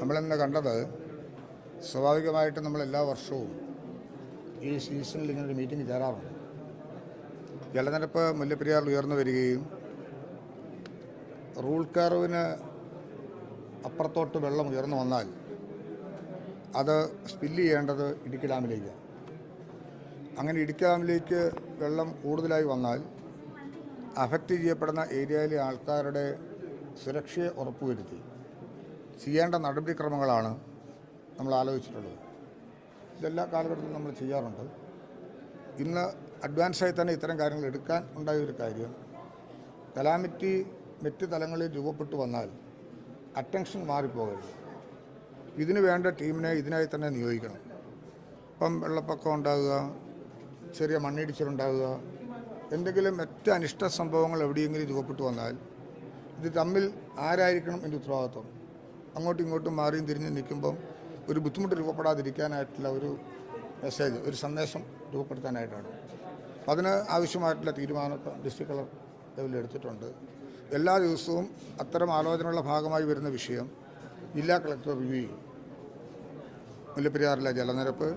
നമ്മളിന്ന് കണ്ടത് സ്വാഭാവികമായിട്ടും നമ്മൾ എല്ലാ വർഷവും ഈ സീസണിൽ ഇങ്ങനെ ഒരു മീറ്റിംഗ് ചേരാറുണ്ട്. ജലനിരപ്പ് മുല്ലപ്പെരിയാറിൽ ഉയർന്നു വരികയും റൂൾ കർവിന് അപ്പുറത്തോട്ട് വെള്ളം ഉയർന്നു വന്നാൽ അത് സ്പില്ല് ചെയ്യേണ്ടത് ഇടുക്കി ഡാമിലേക്കാണ് അങ്ങനെ ഇടുക്കി ഡാമിലേക്ക് വെള്ളം കൂടുതലായി വന്നാൽ അഫക്റ്റ് ചെയ്യപ്പെടുന്ന ഏരിയയിലെ ആൾക്കാരുടെ സുരക്ഷയെ ഉറപ്പുവരുത്തി. ചെയ്യേണ്ട നടപടിക്രമങ്ങളാണ് നമ്മൾ ആലോചിച്ചിട്ടുള്ളത്. ഇതെല്ലാ കാലഘട്ടത്തിലും നമ്മൾ ചെയ്യാറുണ്ട്. ഇന്ന് അഡ്വാൻസായി തന്നെ ഇത്തരം കാര്യങ്ങൾ എടുക്കാൻ ഉണ്ടായ ഒരു കാര്യം കലാമിറ്റി മറ്റ് തലങ്ങളിൽ രൂപപ്പെട്ടു വന്നാൽ അറ്റൻഷൻ മാറിപ്പോകരുത്. ഇതിന് വേണ്ട ടീമിനെ ഇതിനായി തന്നെ നിയോഗിക്കണം. ഇപ്പം വെള്ളപ്പൊക്കം ഉണ്ടാകുക ചെറിയ മണ്ണിടിച്ചിലുണ്ടാകുക എന്തെങ്കിലും മറ്റ് അനിഷ്ട സംഭവങ്ങൾ എവിടെയെങ്കിലും രൂപപ്പെട്ടു വന്നാൽ ഇത് തമ്മിൽ ആരായിരിക്കണം എന്റെ ഉത്തരവാദിത്വം? അങ്ങോട്ടും ഇങ്ങോട്ടും മാറിയും തിരിഞ്ഞും നിൽക്കുമ്പം ഒരു ബുദ്ധിമുട്ട് രൂപപ്പെടാതിരിക്കാനായിട്ടുള്ള ഒരു മെസ്സേജ് ഒരു സന്ദേശം രൂപപ്പെടുത്താനായിട്ടാണ്. അതിന് ആവശ്യമായിട്ടുള്ള തീരുമാനമൊക്കെ ഡിസ്ട്രിക്ട് കളർ ലെവലിൽ എടുത്തിട്ടുണ്ട്. എല്ലാ ദിവസവും അത്തരം ആലോചനകളുടെ ഭാഗമായി വരുന്ന വിഷയം ജില്ലാ കളക്ടർ റിവ്യൂ ചെയ്യും. മുല്ലപ്പെരിയാറിലെ ജലനിരപ്പ്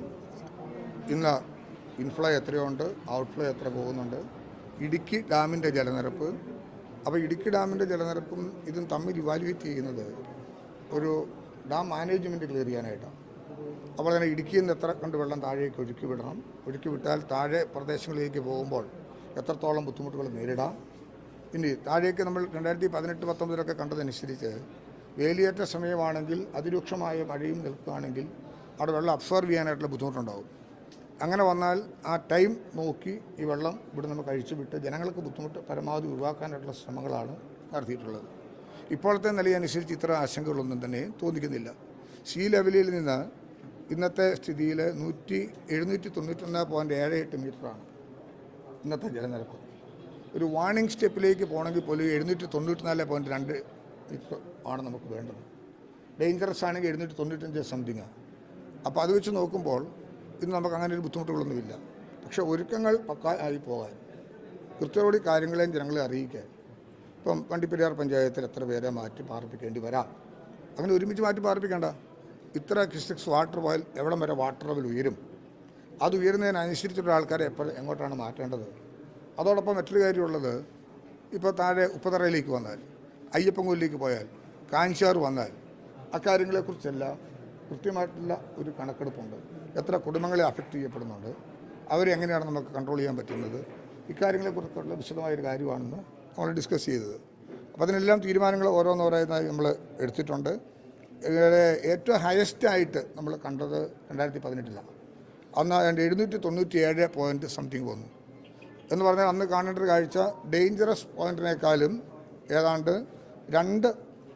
ഇന്ന് ഇൻഫ്ലോ എത്രയുണ്ട് ഔട്ട്ഫ്ലോ എത്ര പോകുന്നുണ്ട് ഇടുക്കി ഡാമിന്റെ ജലനിരപ്പ് അപ്പോൾ ഇടുക്കി ഡാമിന്റെ ജലനിരപ്പും ഇതും തമ്മിൽ ഇവാലുവേറ്റ് ചെയ്യുന്നത് ഒരു ഡാം മാനേജ്മെന്റ് ക്ലിയർ ചെയ്യാനായിട്ടാണ് അപ്പോൾ തന്നെ ഇടുക്കിയിൽ നിന്ന് എത്ര കണ്ട് വെള്ളം താഴേക്ക് ഒഴുക്കി വിടണം? ഒഴുക്കി വിട്ടാൽ താഴെ പ്രദേശങ്ങളിലേക്ക് പോകുമ്പോൾ എത്രത്തോളം ബുദ്ധിമുട്ടുകൾ നേരിടാം? ഇനി താഴേക്ക് നമ്മൾ രണ്ടായിരത്തി പതിനെട്ട് പത്തൊമ്പതിലൊക്കെ കണ്ടതനുസരിച്ച് വേലിയേറ്റ സമയമാണെങ്കിൽ അതിരൂക്ഷമായ മഴയും നിൽക്കുകയാണെങ്കിൽ അവിടെ വെള്ളം അബ്സോർവ് ചെയ്യാനായിട്ടുള്ള ബുദ്ധിമുട്ടുണ്ടാവും. അങ്ങനെ വന്നാൽ ആ ടൈം നോക്കി ഈ വെള്ളം ഇവിടെ നമുക്ക് കഴിച്ചു വിട്ട് ജനങ്ങൾക്ക് ബുദ്ധിമുട്ട് പരമാവധി ഒഴിവാക്കാനായിട്ടുള്ള ശ്രമങ്ങളാണ് നടത്തിയിട്ടുള്ളത്. ഇപ്പോഴത്തെ നിലയനുസരിച്ച് ഇത്ര ആശങ്കകളൊന്നും തന്നെ തോന്നിക്കുന്നില്ല. സീ ലെവലിൽ നിന്ന് ഇന്നത്തെ സ്ഥിതിയിൽ നൂറ്റി എഴുന്നൂറ്റി തൊണ്ണൂറ്റൊന്ന് പോയിന്റ് ഏഴ് എട്ട് മീറ്ററാണ് ഇന്നത്തെ ജലനിരപ്പ്. ഒരു വാണിംഗ് സ്റ്റെപ്പിലേക്ക് പോകണമെങ്കിൽ പോലും എഴുന്നൂറ്റി തൊണ്ണൂറ്റിനാല് പോയിന്റ് രണ്ട് മീറ്റർ ആണ് നമുക്ക് വേണ്ടത്. ഡേഞ്ചറസ് ആണെങ്കിൽ എഴുന്നൂറ്റി തൊണ്ണൂറ്റഞ്ച് സംതിങ്ങാണ് അപ്പോൾ അത് വെച്ച് നോക്കുമ്പോൾ ഇന്ന് നമുക്ക് അങ്ങനെ ഒരു ബുദ്ധിമുട്ടുകളൊന്നുമില്ല. പക്ഷേ ഒരുക്കങ്ങൾ പക്കായി പോകാൻ കൃത്യമായി കാര്യങ്ങളെയും ജനങ്ങളെ അറിയിക്കാൻ ഇപ്പം വണ്ടിപ്പെരിയാർ പഞ്ചായത്തിൽ എത്ര പേരെ മാറ്റി പാർപ്പിക്കേണ്ടി വരാം? അങ്ങനെ ഒരുമിച്ച് മാറ്റി പാർപ്പിക്കേണ്ട. ഇത്ര ക്രിസ്റ്റിക്സ് വാട്ടർ പോയാൽ എവിടം വരെ വാട്ടർ ലെവൽ ഉയരും? അത് ഉയരുന്നതിനനുസരിച്ചുള്ള ആൾക്കാരെ എപ്പോൾ എങ്ങോട്ടാണ് മാറ്റേണ്ടത്? അതോടൊപ്പം മറ്റൊരു കാര്യമുള്ളത് ഇപ്പോൾ താഴെ ഉപ്പതറയിലേക്ക് വന്നാൽ അയ്യപ്പൻകൊല്ലിലേക്ക് പോയാൽ കാഞ്ചാർ വന്നാൽ അക്കാര്യങ്ങളെക്കുറിച്ചെല്ലാം കൃത്യമായിട്ടുള്ള ഒരു കണക്കെടുപ്പുണ്ട്. എത്ര കുടുംബങ്ങളെ അഫക്റ്റ് ചെയ്യപ്പെടുന്നുണ്ട്. അവരെ എങ്ങനെയാണ് നമുക്ക് കൺട്രോൾ ചെയ്യാൻ പറ്റുന്നത്? ഇക്കാര്യങ്ങളെക്കുറിച്ചുള്ള വിശദമായൊരു കാര്യമാണെന്ന് നമ്മൾ ഡിസ്കസ് ചെയ്തത്. അപ്പോൾ അതിനെല്ലാം തീരുമാനങ്ങൾ ഓരോന്നോരോന്നായി നമ്മൾ എടുത്തിട്ടുണ്ട്. ഏറ്റവും ഹയസ്റ്റ് ആയിട്ട് നമ്മൾ കണ്ടത് രണ്ടായിരത്തി പതിനെട്ടിലാണ് അന്ന് അതിന്റെ എഴുന്നൂറ്റി തൊണ്ണൂറ്റി ഏഴ് പോയിന്റ് സംതിങ് വന്നു. എന്ന് പറഞ്ഞാൽ അന്ന് കാണേണ്ട ഒരു കാഴ്ച ഡേഞ്ചറസ് പോയിന്റിനേക്കാളും ഏതാണ്ട് രണ്ട്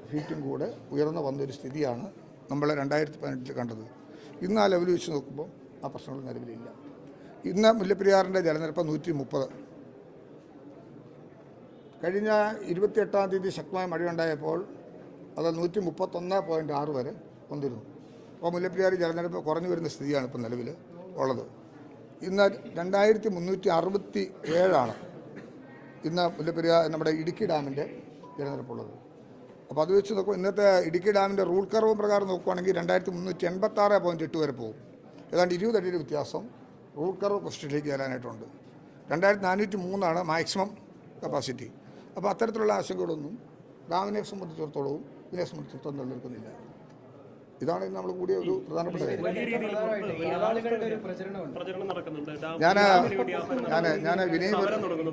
ഫീറ്റും കൂടെ ഉയർന്നു വന്നൊരു സ്ഥിതിയാണ് നമ്മൾ രണ്ടായിരത്തി പതിനെട്ടിൽ കണ്ടത്. ഇന്ന് ആ ലെവൽ വെച്ച് നോക്കുമ്പോൾ ആ പ്രശ്നങ്ങൾ നിലവിലില്ല. ഇന്ന് മുല്ലപ്പെരിയാറിന്റെ ജലനിരപ്പ് നൂറ്റി മുപ്പത് കഴിഞ്ഞ ഇരുപത്തിയെട്ടാം തീയതി ശക്തമായ മഴയുണ്ടായപ്പോൾ അത് നൂറ്റി മുപ്പത്തൊന്ന് പോയിന്റ് ആറ് വരെ വന്നിരുന്നു. അപ്പോൾ മുല്ലപ്പെരിയാർ ജലനിരപ്പ് കുറഞ്ഞു വരുന്ന സ്ഥിതിയാണ് ഇപ്പോൾ നിലവിൽ ഉള്ളത്. ഇന്ന് രണ്ടായിരത്തി മുന്നൂറ്റി അറുപത്തി ഏഴാണ് ഇന്ന് മുല്ലപ്പെരിയാർ നമ്മുടെ ഇടുക്കി ഡാമിന്റെ ജലനിരപ്പുള്ളത് അപ്പോൾ അത് വെച്ച് നോക്കുമ്പോൾ ഇന്നത്തെ ഇടുക്കി ഡാമിന്റെ റൂൾ കർവ് പ്രകാരം നോക്കുവാണെങ്കിൽ രണ്ടായിരത്തി മുന്നൂറ്റി എൺപത്താറ് പോയിന്റ് എട്ട് വരെ പോകും. ഏതാണ്ട് ഇരുപതടിയുടെ വ്യത്യാസം റൂൾ കർവ് കൊസ്റ്റിലേക്ക് വരാനായിട്ടുണ്ട്. രണ്ടായിരത്തി നാനൂറ്റി മൂന്നാണ് മാക്സിമം കപ്പാസിറ്റി. അപ്പോൾ അത്തരത്തിലുള്ള ആശങ്കകളൊന്നും ഡാമിനെ സംബന്ധിച്ചിടത്തോളവും ഇതിനെ സംബന്ധിച്ചിടത്തോളം നിലനിൽക്കുന്നില്ല. ഇതാണ് ഇന്ന് നമ്മൾ കൂടിയ ഒരു പ്രധാനപ്പെട്ട കാര്യം. ഞാൻ ഞാൻ ഞാൻ വിനയ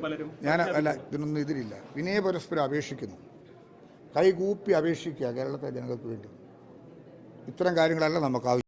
പലരും. ഞാൻ അല്ല ഇതിനൊന്നും ഇതിലില്ല. വിനയ പരസ്പരം അപേക്ഷിക്കുന്നു. കൈകൂപ്പി അപേക്ഷിക്കുക കേരളത്തിലെ ജനങ്ങൾക്ക് വേണ്ടി. ഇത്തരം കാര്യങ്ങളല്ല നമുക്ക് ആവശ്യം